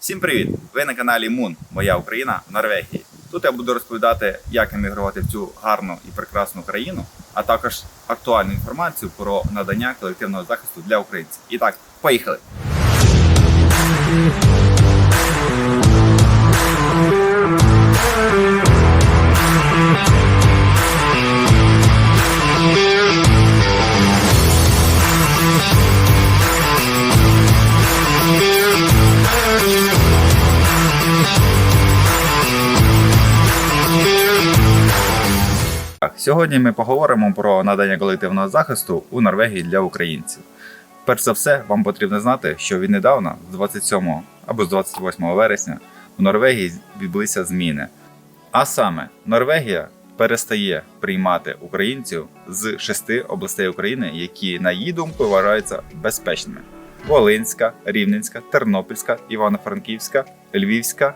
Всім привіт! Ви на каналі Мун, Моя Україна в Норвегії. Тут я буду розповідати, як емігрувати в цю гарну і прекрасну країну, а також актуальну інформацію про надання колективного захисту для українців. І так, поїхали! Сьогодні ми поговоримо про надання колективного захисту у Норвегії для українців. Перш за все, вам потрібно знати, що віднедавна, з 27 або з 28 вересня, у Норвегії відбулися зміни. А саме, Норвегія перестає приймати українців з шести областей України, які, на її думку, вважаються безпечними: Волинська, Рівненська, Тернопільська, Івано-Франківська, Львівська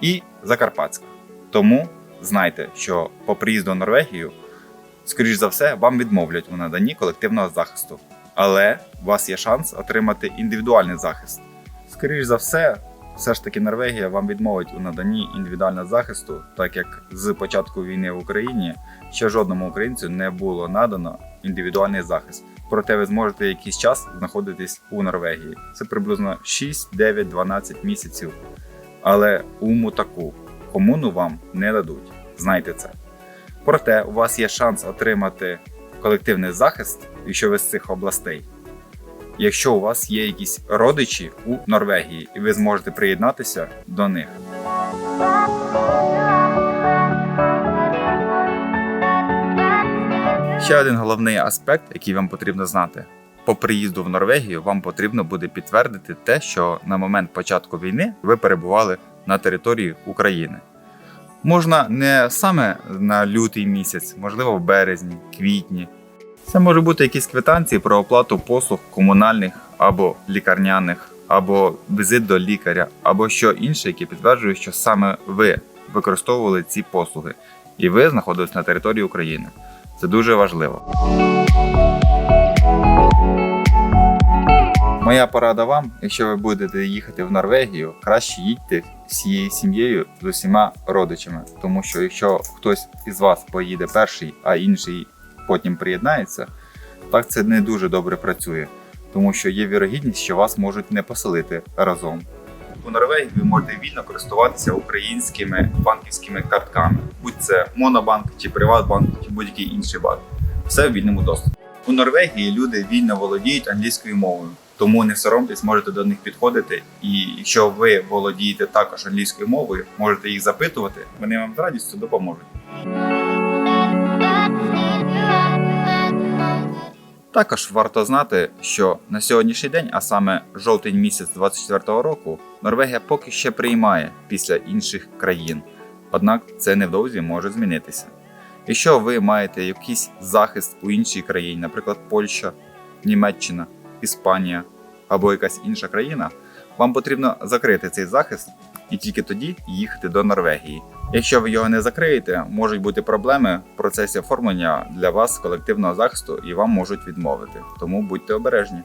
і Закарпатська. Тому знайте, що по приїзду в Норвегію, скоріш за все, вам відмовлять у наданні колективного захисту. Але у вас є шанс отримати індивідуальний захист. Скоріш за все, все ж таки Норвегія вам відмовить у наданні індивідуального захисту, так як з початку війни в Україні ще жодному українцю не було надано індивідуальний захист. Проте ви зможете якийсь час знаходитись у Норвегії. Це приблизно 6, 9, 12 місяців. Але уму таку комуну вам не дадуть. Знайте це. Проте у вас є шанс отримати колективний захист, якщо ви з цих областей. Якщо у вас є якісь родичі у Норвегії, і ви зможете приєднатися до них. Ще один головний аспект, який вам потрібно знати. По приїзду в Норвегію вам потрібно буде підтвердити те, що на момент початку війни ви перебували на території України. Можна не саме на лютий місяць, можливо, в березні, квітні. Це може бути якісь квитанції про оплату послуг комунальних або лікарняних, або візит до лікаря, або що інше, яке підтверджує, що саме ви використовували ці послуги, і ви знаходились на території України. Це дуже важливо. Моя порада вам, якщо ви будете їхати в Норвегію, краще їдьте всією сім'єю з усіма родичами. Тому що якщо хтось із вас поїде перший, а інший потім приєднається, так це не дуже добре працює, тому що є вірогідність, що вас можуть не поселити разом. У Норвегії ви можете вільно користуватися українськими банківськими картками, будь це Монобанк чи Приватбанк, чи будь-який інший банк. Все в вільному доступі. У Норвегії люди вільно володіють англійською мовою, тому не соромтесь, можете до них підходити. І якщо ви володієте також англійською мовою, можете їх запитувати, вони вам з радістю допоможуть. Також варто знати, що на сьогоднішній день, а саме жовтень місяць 24-го року, Норвегія поки ще приймає після інших країн. Однак це невдовзі може змінитися. Якщо ви маєте якийсь захист у іншій країні, наприклад, Польща, Німеччина, Іспанія або якась інша країна, вам потрібно закрити цей захист і тільки тоді їхати до Норвегії. Якщо ви його не закриєте, можуть бути проблеми в процесі оформлення для вас колективного захисту і вам можуть відмовити. Тому будьте обережні.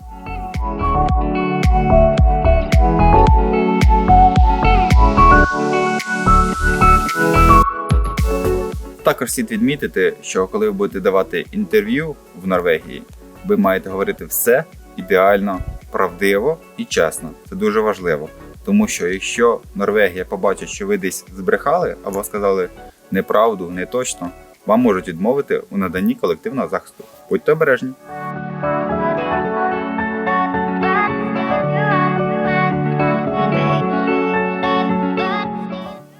Також слід відмітити, що коли ви будете давати інтерв'ю в Норвегії, ви маєте говорити все ідеально, правдиво і чесно. Це дуже важливо. Тому що якщо Норвегія побачить, що ви десь збрехали або сказали неправду, не точно, вам можуть відмовити у наданні колективного захисту. Будьте обережні.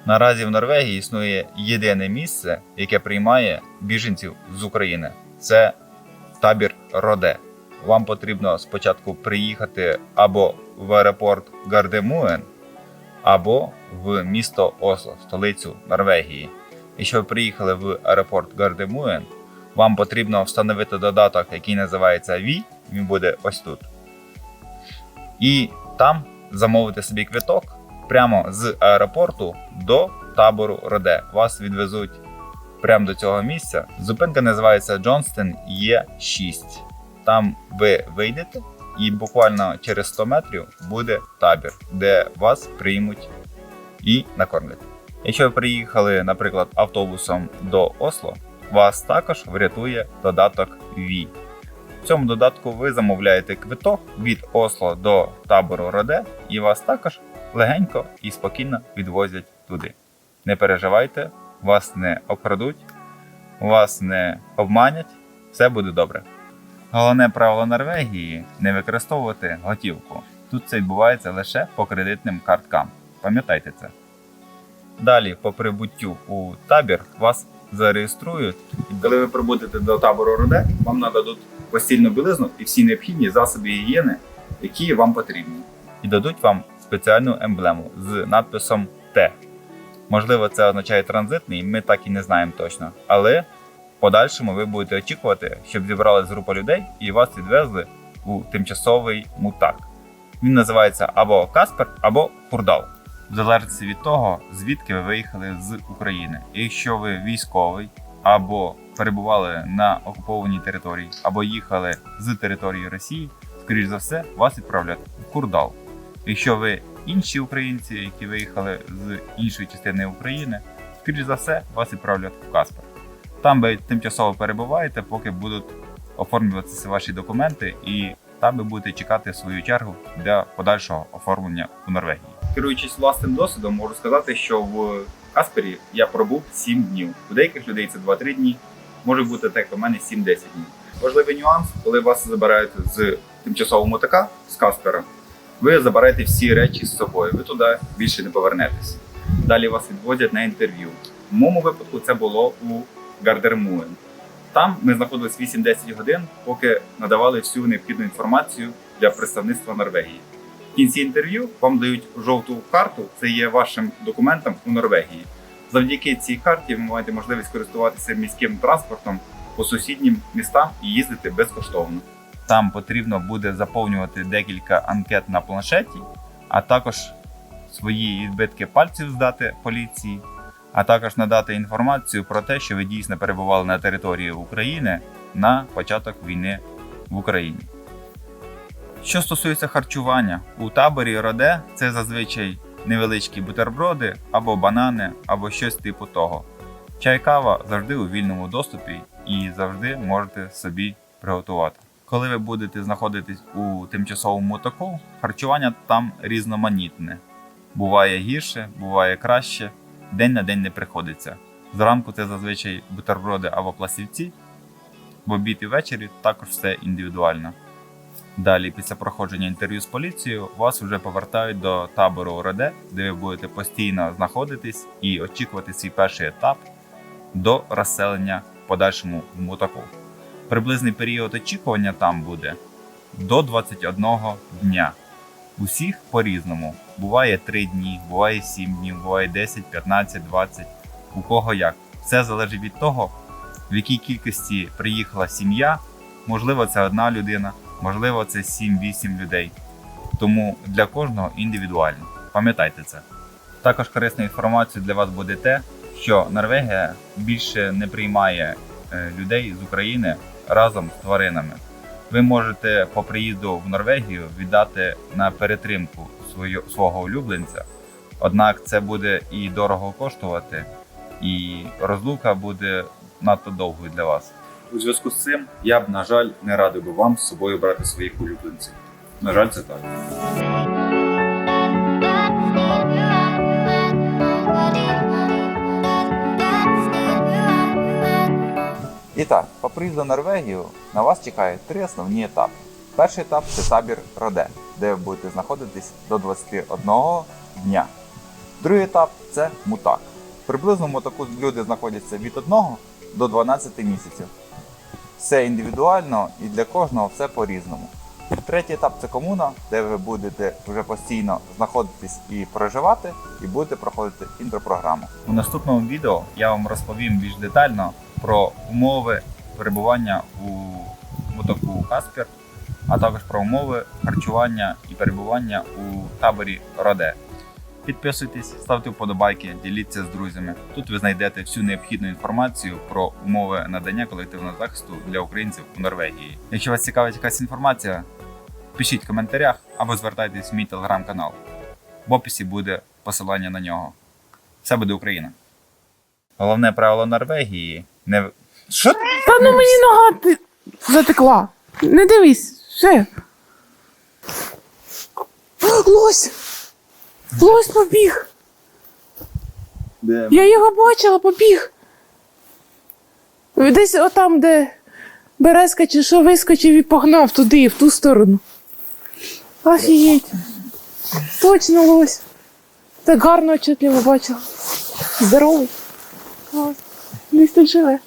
Наразі в Норвегії існує єдине місце, яке приймає біженців з України. Це табір Роде. Вам потрібно спочатку приїхати або в аеропорт Гардемуен, або в місто Осло, столицю Норвегії. Якщо ви приїхали в аеропорт Гардемуен, вам потрібно встановити додаток, який називається Ві. Він буде ось тут. І там замовити собі квиток прямо з аеропорту до табору Роде. Вас відвезуть прямо до цього місця. Зупинка називається Джонстон Є 6. Там ви вийдете і буквально через 100 метрів буде табір, де вас приймуть і накормлять. Якщо ви приїхали, наприклад, автобусом до Осло, вас також врятує додаток Ві. В цьому додатку ви замовляєте квиток від Осло до табору Роде, і вас також легенько і спокійно відвозять туди. Не переживайте, вас не обкрадуть, вас не обманять, все буде добре. Головне правило Норвегії не використовувати готівку. Тут це відбувається лише по кредитним карткам. Пам'ятайте це. Далі, по прибуттю у табір, вас зареєструють. Коли ви прибудете до табору Роде, вам нададуть постільну білизну і всі необхідні засоби гігієни, які вам потрібні. І дадуть вам спеціальну емблему з надписом Т. Можливо, це означає транзитний, ми так і не знаємо точно. Але подальшому ви будете очікувати, щоб зібралась група людей і вас відвезли у тимчасовий мутак. Він називається або Каспер, або Хурдал. В залежності від того, звідки ви виїхали з України. І якщо ви військовий або перебували на окупованій території, або їхали з території Росії, скоріш за все, вас відправлять в Курдал. Якщо ви інші українці, які виїхали з іншої частини України, скоріш за все, вас відправлять в Каспер. Там ви тимчасово перебуваєте, поки будуть оформлюватися ваші документи, і там ви будете чекати свою чергу для подальшого оформлення у Норвегії. Керуючись власним досвідом, можу сказати, що в Каспері я пробув 7 днів. У деяких людей це 2-3 дні, може бути так, як у мене 7-10 днів. Важливий нюанс, коли вас забирають з тимчасового мотика з Каспера, ви забираєте всі речі з собою, ви туди більше не повернетесь. Далі вас відводять на інтерв'ю. В моєму випадку це було у Гардермуен. Там ми знаходились 8-10 годин, поки надавали всю необхідну інформацію для представництва Норвегії. В кінці інтерв'ю вам дають жовту карту, це є вашим документом у Норвегії. Завдяки цій карті ви маєте можливість користуватися міським транспортом по сусіднім містам і їздити безкоштовно. Там потрібно буде заповнювати декілька анкет на планшеті, а також свої відбитки пальців здати поліції, а також надати інформацію про те, що ви дійсно перебували на території України на початок війни в Україні. Що стосується харчування, у таборі Роде це зазвичай невеличкі бутерброди або банани, або щось типу того. Чай кава завжди у вільному доступі і завжди можете собі приготувати. Коли ви будете знаходитись у тимчасовому мотоку, харчування там різноманітне. Буває гірше, буває краще, день на день не приходиться. Зранку це зазвичай бутерброди або пластівці, в обід і ввечері також все індивідуально. Далі, після проходження інтерв'ю з поліцією, вас вже повертають до табору ОРД, де ви будете постійно знаходитись і очікувати свій перший етап до розселення в подальшому в мутаку. Приблизний період очікування там буде до 21 дня. Усіх по-різному. Буває 3 дні, буває 7 днів, буває 10, 15, 20, у кого як. Все залежить від того, в якій кількості приїхала сім'я. Можливо, це одна людина, можливо, це 7-8 людей. Тому для кожного індивідуально. Пам'ятайте це. Також корисна інформація для вас буде те, що Норвегія більше не приймає е, людей з України разом з тваринами. Ви можете по приїзду в Норвегію віддати на перетримку свою, свого улюбленця. Однак це буде і дорого коштувати, і розлука буде надто довгою для вас. У зв'язку з цим я б, на жаль, не радив би вам з собою брати своїх улюбленців. На жаль, це так. І так, по приїзду в Норвегію на вас чекають три основні етапи. Перший етап це табір Роде, де ви будете знаходитись до 21 дня. Другий етап це мутак. Приблизно в мутаку люди знаходяться від 1 до 12 місяців. Все індивідуально і для кожного все по-різному. Третій етап це комуна, де ви будете вже постійно знаходитись і проживати, і будете проходити інтропрограму. У наступному відео я вам розповім більш детально про умови перебування у мутаку Каспер, а також про умови харчування і перебування у таборі Роде. Підписуйтесь, ставте вподобайки, діліться з друзями. Тут ви знайдете всю необхідну інформацію про умови надання колективного захисту для українців у Норвегії. Якщо вас цікавить якась інформація, Пишіть в коментарях або звертайтесь в мій телеграм-канал. В описі буде посилання на нього. Все буде Україна. Головне правило Норвегії не. Що? Та ну мені нога затекла. Не дивись, все. Лось! Лось побіг! Де? Я його бачила, побіг. Десь отам, де березка чи що вискочив і погнав туди, в ту сторону. Офігеть. Точно лось. Так гарно отчетливо бачила. Здоровий. Клас. Десь тут живе.